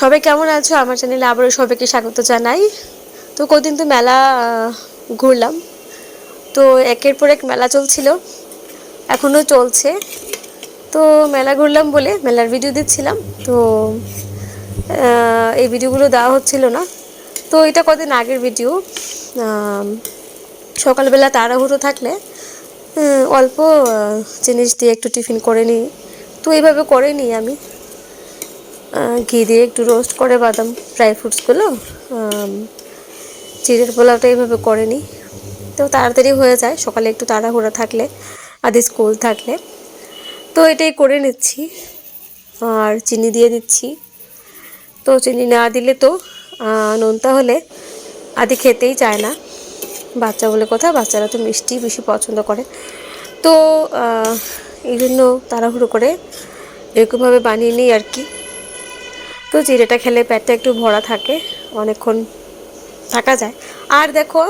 সবাই কেমন আছো? আমার চ্যানেলে আবারও সবাইকে স্বাগত জানাই। তো কদিন তো মেলা ঘুরলাম। তো একের পর এক মেলা চলছিল এখনও চলছে। তো মেলা ঘুরলাম বলে মেলার ভিডিও দিচ্ছিলাম তো এই ভিডিওগুলো দেওয়া হচ্ছিল না। তো এটা কদিন আগের ভিডিও সকালবেলা তাড়াহুড়ো থাকলে অল্প জিনিস দিয়ে একটু টিফিন করে নিই। তো এইভাবে করে নিই আমি। ঘি দিয়ে একটু রোস্ট করে বাদাম ড্রাই ফ্রুটসগুলো চিড়ের পোলাওটা এইভাবে করে নিই। তো তাড়াতাড়ি হয়ে যায়, সকালে একটু তাড়াহুড়া থাকলে, আদি স্কুল থাকলে। তো এটাই করে নিচ্ছি, আর চিনি দিয়ে দিচ্ছি। তো চিনি না দিলে তো নোনতা হলে আদি খেতেই চায় না। বাচ্চা বলে কথা, বাচ্চারা তো মিষ্টি বেশি পছন্দ করে। তো এই জন্য তাড়াহুড়ো করে এরকমভাবে বানিয়ে নিই আর কি। তো জিরেটা খেলে পেটটা একটু ভরা থাকে, অনেকক্ষণ থাকা যায়। আর দেখো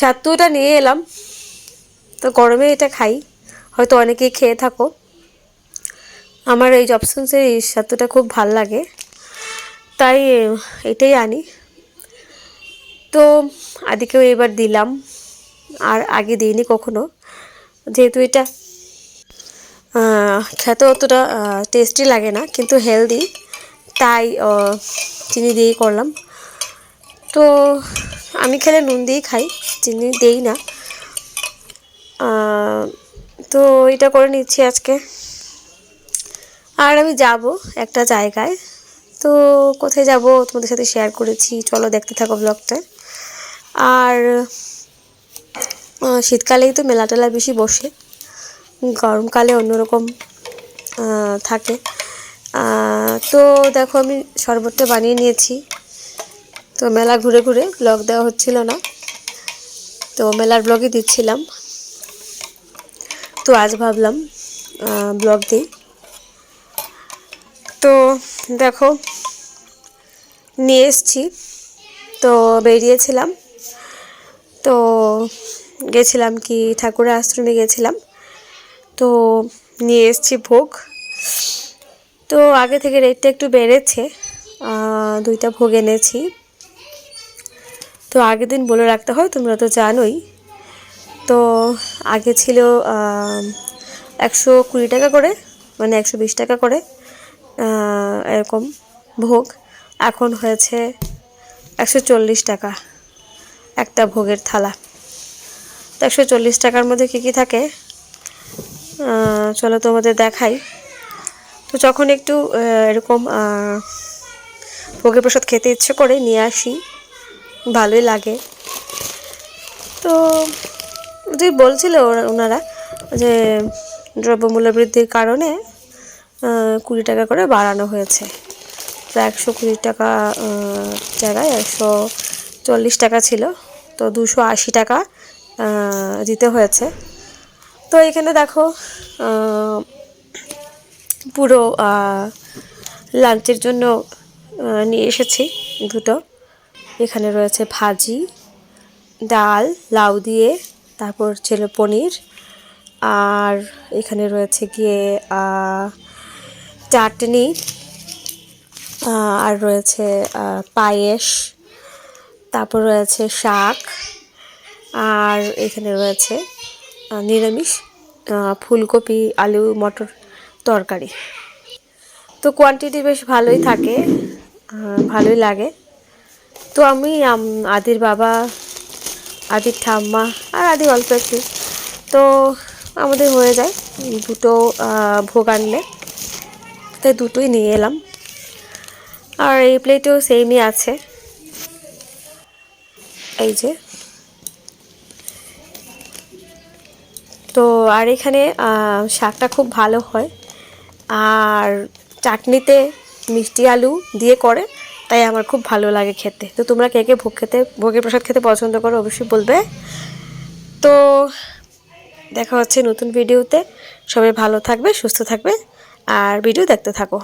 সাত্তুটা নিয়ে এলাম। তো গরমে এটা খাই, হয়তো অনেকেই খেয়ে থাকো। আমার এই জবসন্সের এই সাত্তুটা খুব ভালো লাগে। তাই এটাই আনি। তো আদিকেও এবার দিলাম, আর আগে দিইনি কখনো। যেহেতু এটা খেতে অতটা টেস্টি লাগে না, কিন্তু হেলদি তাই চিনি দিয়েই করলাম। তো আমি খেলে নুন দিয়েই খাই, চিনি দেই না। তো এটা করে নিচ্ছি আজকে। আর আমি যাব একটা জায়গায়। তো কোথায় যাব তোমাদের সাথে শেয়ার করেছি, চলো দেখতে থাকো ব্লগটা আর শীতকালেই তো মেলা টেলা বেশি বসে। গরমকালে অন্যরকম থাকে। তো দেখো আমি শরবতটা বানিয়ে নিয়েছি। তো মেলা ঘুরে ঘুরে ব্লগ দেওয়া হচ্ছিল না। তো মেলার ব্লগে দিচ্ছিলাম। তো আজ ভাবলাম ব্লগ দিই। তো দেখো, নিয়ে এসছি। তো বেরিয়েছিলাম। তো গেছিলাম কি ঠাকুরের আশ্রমে গেছিলাম। তো নিয়ে এসছি ভোগ। তো আগে থেকে রেটটা একটু বেড়েছে দুইটা ভোগ এনেছি। তো আগের দিন বলে রাখতে হয়, তোমরা তো জানোই। তো আগে ছিল একশো কুড়ি টাকা করে মানে একশো বিশ টাকা করে এরকম ভোগ। এখন হয়েছে একশো চল্লিশ টাকা একটা ভোগের থালা। তো একশো চল্লিশ টাকার মধ্যে কী কী থাকে? চলো তোমাদের দেখাই। তো যখন একটু এরকম ভোগের প্রসাদ খেতে ইচ্ছে করে নিয়ে আসি, ভালোই লাগে। তো যে বলছিল ওনারা যে দ্রব্যমূল্য বৃদ্ধির কারণে কুড়ি টাকা করে বাড়ানো হয়েছে। তো একশো কুড়ি টাকা জায়গায় একশো চল্লিশ টাকা ছিল। তো দুশো আশি টাকা দিতে হয়েছে। তো এখানে দেখো পুরো লাঞ্চের জন্য নিয়ে এসেছি দুটো। এখানে রয়েছে ভাজি, ডাল, লাউ দিয়ে, তারপর ছিল পনির। আর এখানে রয়েছে গিয়ে চাটনি আর রয়েছে পায়েস, তারপর রয়েছে শাক, আর এখানে রয়েছে নিরামিষ ফুলকপি, আলু, মটর তরকারি। তো কোয়ান্টিটি বেশ ভালোই থাকে ভালোই লাগে। তো আমি আদির বাবা, আদির ঠাম্মা আর আদি অল্প একটু। তো আমাদের হয়ে যায় দুটো ভোগ আনলে। তাই দুটোই নিয়ে এলাম। আর এই প্লেটেও সেমই আছে। এই যে। তো আর এখানে শাকটা খুব ভালো হয়। আর চাটনিতে মিষ্টি আলু দিয়ে করে, তাই আমার খুব ভালো লাগে খেতে। তো তোমরা কে কে ভোগ খেতে, ভোগের প্রসাদ খেতে পছন্দ করো অবশ্যই বলবে। তো দেখা হচ্ছে নতুন ভিডিওতে সবাই ভালো থাকবে, সুস্থ থাকবে, আর ভিডিও দেখতে থাকো।